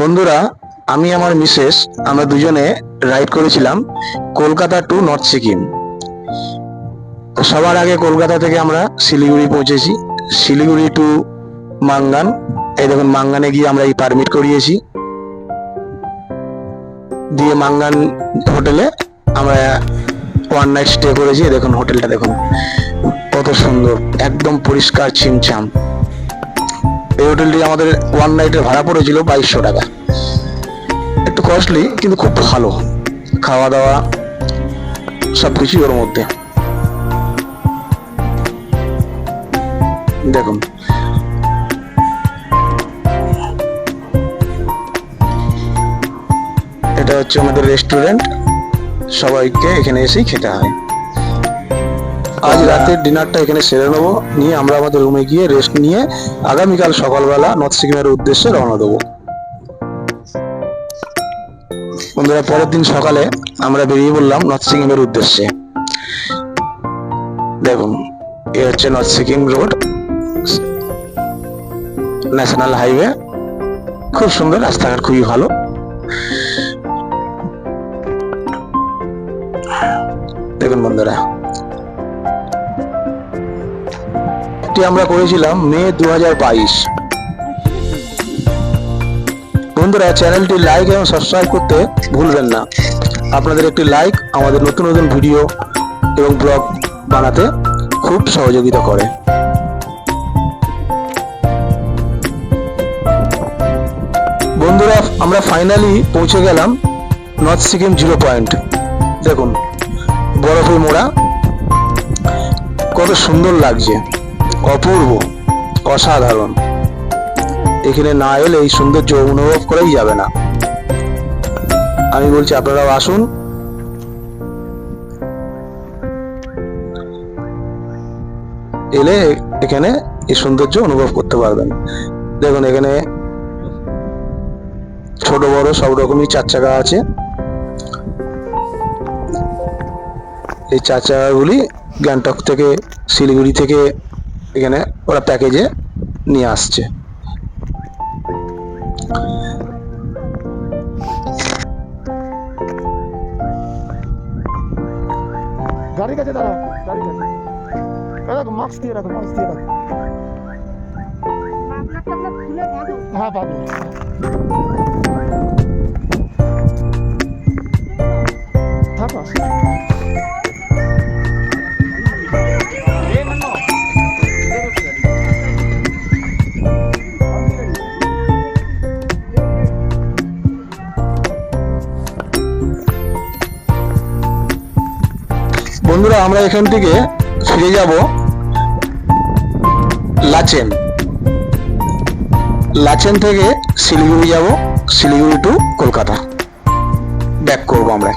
বন্ধুরা, আমি আমার মিসেস, আমরা দুজনে রাইড করেছিলাম কলকাতা টু নর্থ সিকিম। সবার আগে কলকাতা থেকে আমরা শিলিগুড়ি পৌঁছেছি। শিলিগুড়ি টু মাঙ্গান। এই দেখুন, মাঙ্গানে গিয়ে আমরা এই পারমিট করিয়েছি। দিয়ে মাঙ্গান হোটেলে আমরা ওয়ান নাইট স্টে করেছি। দেখুন, হোটেলটা দেখুন, কত সুন্দর, একদম পরিষ্কার ছিমছাম। এই হোটেলটি আমাদের ওয়ান নাইটের ভাড়া পড়েছিল বাইশশো টাকা। একটু কস্টলি কিন্তু খুব ভালো। খাওয়া দাওয়া, সব কিছুই ওর মধ্যে। দেখুন। এটা হচ্ছে আমাদের রেস্টুরেন্ট সবাইকে এখানে এসেই খেতে হয়। আজ রাতের ডিনারটা এখানে সেরে নেব। নিয়ে আমরা আমাদের রুমে গিয়ে রেস্ট নিয়ে আগামীকাল সকালবেলা নর্থ সিকিমের উদ্দেশ্যে রওনা দেবো। বন্ধুরা, পরের দিন সকালে আমরা বেরিয়ে পড়লাম নর্থ সিকিমের উদ্দেশ্যে। দেখুন, এ হচ্ছে north Sikkim road national highway খুব সুন্দর, রাস্তাঘাট খুবই ভালো। দেখুন বন্ধুরা এটি আমরা করেছিলাম মে দু বন্ধুরা, চ্যানেলটি লাইক এবং সাবস্ক্রাইব করতে ভুলবেন না। আপনাদের একটি লাইক আমাদের নতুন নতুন ভিডিও এবং ব্লগ বানাতে খুব সহযোগিতা করে। বন্ধুরা, আমরা ফাইনালি পৌঁছে গেলাম নর্থ সিকিম জিরো পয়েন্ট দেখুন বরফে মোড়া, কত সুন্দর লাগছে। অপূর্ব, অসাধারণ। এখানে না এলে এই সৌন্দর্য অনুভব করাই যাবে না। আমি বলছি, আপনারাও আসুন। এলে এখানে এই সৌন্দর্য অনুভব করতে পারবেন। দেখুন, এখানে ছোট, বড় সব রকমই চার চাকা আছে। এই চার চাকাগুলি গ্যাংটক থেকে, শিলিগুড়ি থেকে এখানে ওরা প্যাকেজে নিয়ে আসছে। মাস্ক দিয়ে মাস্ক দিয়ে হ্যাঁ বন্ধুরা, আমরা এখান থেকে ফিরে যাব লাচেন। লাচেন থেকে শিলিগুড়ি যাব, শিলিগুড়ি টু কলকাতা। ব্যাক করব আমরা।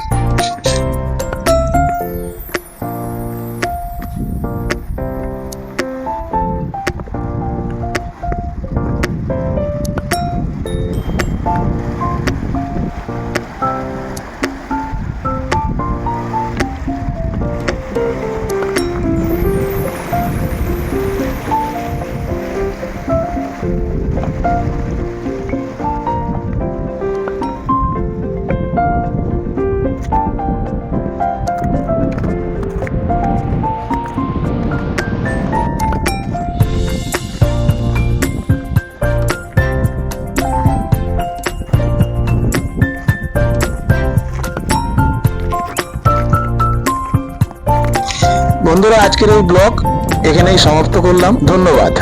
বন্ধুরা আজকের এই ব্লগ এখানেই সমাপ্ত করলাম। ধন্যবাদ।